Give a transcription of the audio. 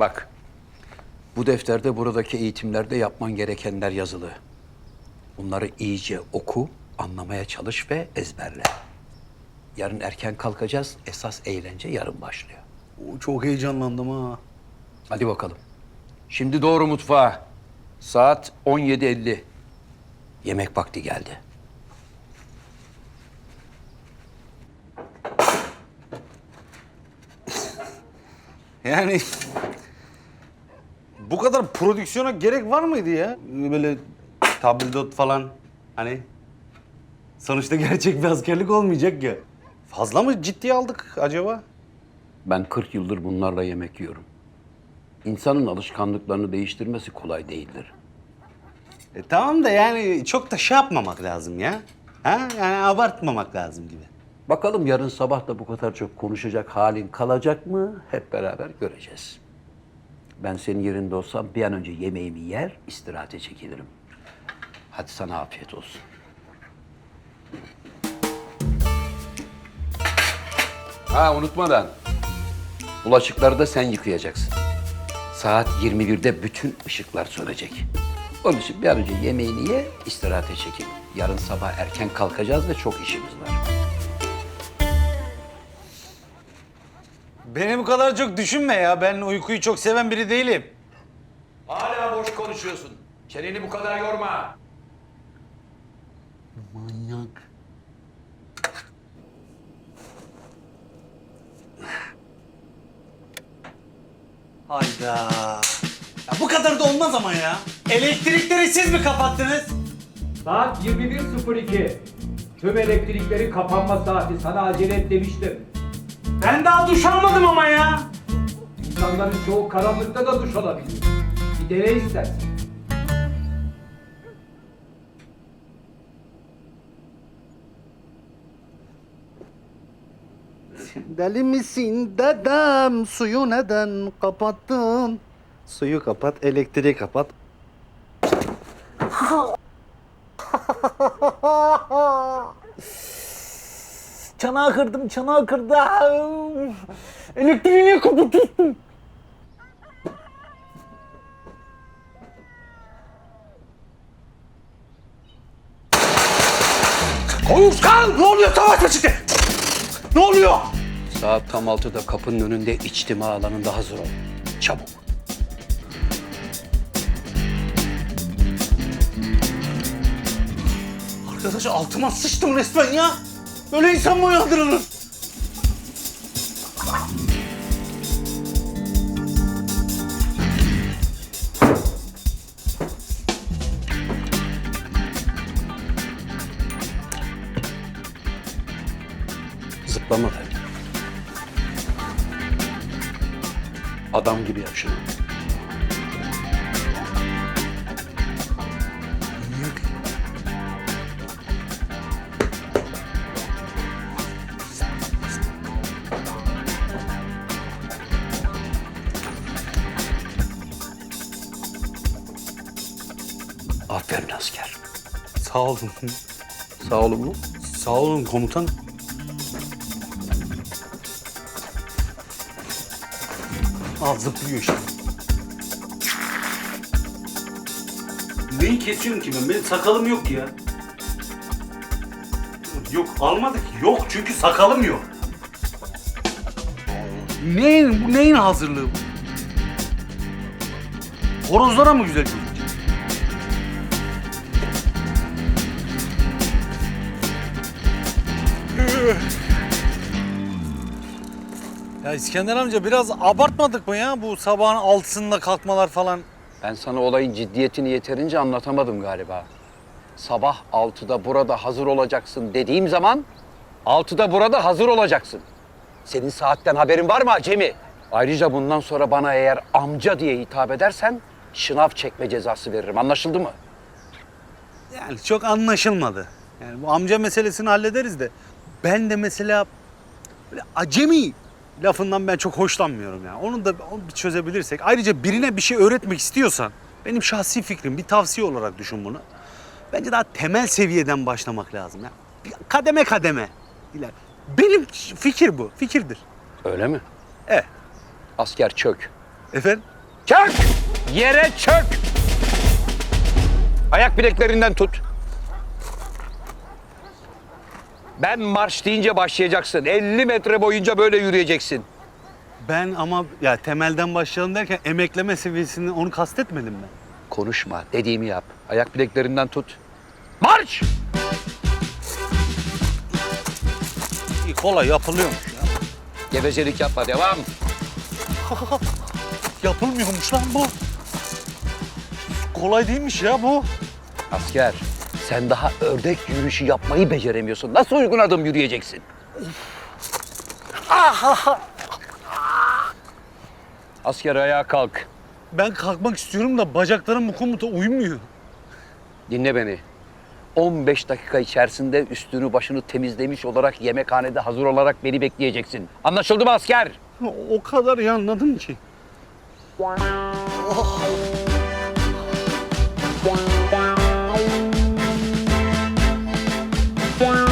Bak, bu defterde buradaki eğitimlerde yapman gerekenler yazılı. Bunları iyice oku, anlamaya çalış ve ezberle. Yarın erken kalkacağız, esas eğlence yarın başlıyor. Oo, Çok heyecanlandım ha. Hadi bakalım. Şimdi doğru mutfağa. Saat 17.50. Yemek vakti geldi. Yani bu kadar prodüksiyona gerek var mıydı ya? Böyle tabldot falan hani sonuçta gerçek bir askerlik olmayacak ya. Fazla mı ciddiye aldık acaba? Ben 40 yıldır bunlarla yemek yiyorum. İnsanın alışkanlıklarını değiştirmesi kolay değildir. E tamam da yani çok da şey yapmamak lazım ya. Ha? Yani abartmamak lazım gibi. Bakalım yarın sabah da bu kadar çok konuşacak halin kalacak mı? Hep beraber göreceğiz. Ben senin yerinde olsam bir an önce yemeğimi yer, istirahate çekilirim. Hadi sana afiyet olsun. Ha unutmadan. Bulaşıkları da sen yıkayacaksın. Saat 21'de bütün ışıklar sönecek. Onun için bir an önce yemeğini ye, istirahate çekil. Yarın sabah erken kalkacağız ve çok işimiz var. Beni bu kadar çok düşünme ya. Ben uykuyu çok seven biri değilim. Hala boş konuşuyorsun. Çeneni bu kadar yorma. Manyak. Hayda. Ya bu kadar da olmaz ama ya. Elektrikleri siz mi kapattınız? Saat 21.02. Tüm elektriklerin kapanma saati. Sana acele et demiştim. Ben daha duş almadım ama ya. İnsanların çoğu karanlıkta da duş alabilir. Bir dene istersen. Deli misin dedem suyu neden kapattın? Suyu kapat, elektriği kapat. çanağı kırdım, çanağı kırdım. Elektriği niye kapatıyorsun? Oğuzkan! Ne oluyor? Savaş mı çıktı? Ne oluyor? Saat tam altıda kapının önünde içtima alanında hazır ol. Çabuk. Arkadaş altıma sıçtım resmen ya. Böyle insan mı uyandırılır? Zıplama da. Adam gibi yap Aferin asker. Sağ olun. Sağ olun mu? Sağ olun komutan. Al zıplıyor işte. Neyi kesiyorsun ki ben? Benim sakalım yok ya. Yok almadık. Yok çünkü sakalım yok. Neyin, bu neyin hazırlığı bu? Horozlara mı güzel gözükecek? Ya İskender amca biraz abartmadık mı ya bu sabahın altısında kalkmalar falan? Ben sana olayın ciddiyetini yeterince anlatamadım galiba. Sabah 6'da burada hazır olacaksın dediğim zaman 6'da burada hazır olacaksın. Senin saatten haberin var mı acemi? Ayrıca bundan sonra bana eğer amca diye hitap edersen şınav çekme cezası veririm. Anlaşıldı mı? Yani çok anlaşılmadı. Yani bu amca meselesini hallederiz de ben de mesela böyle acemi lafından ben çok hoşlanmıyorum ya. Onu da onu bir çözebilirsek. Ayrıca birine bir şey öğretmek istiyorsan benim şahsi fikrim bir tavsiye olarak düşün bunu. Bence daha temel seviyeden başlamak lazım ya. Bir Kademe kademe. İler- Benim fikir bu, fikirdir. Öyle mi? Evet. Asker çök. Efendim? Çök! Yere çök! Ayak bileklerinden tut. Ben marş deyince başlayacaksın. 50 metre boyunca böyle yürüyeceksin. Ben ama ya temelden başlayalım derken emekleme seviyesini onu kastetmedim ben. Konuşma, dediğimi yap. Ayak bileklerinden tut. Marş! İyi kolay yapılıyormuş ya. Gevezelik yapma, devam. Yapılmıyormuş lan bu. Kolay değilmiş ya bu. Asker, sen daha ördek yürüyüşü yapmayı beceremiyorsun. Nasıl uygun adım yürüyeceksin? Asker ayağa kalk. Ben kalkmak istiyorum da bacaklarım bu komuta uymuyor. Dinle beni. 15 dakika içerisinde üstünü başını temizlemiş olarak yemekhanede hazır olarak beni bekleyeceksin. Anlaşıldı mı asker? O kadar iyi anladım ki. Bye.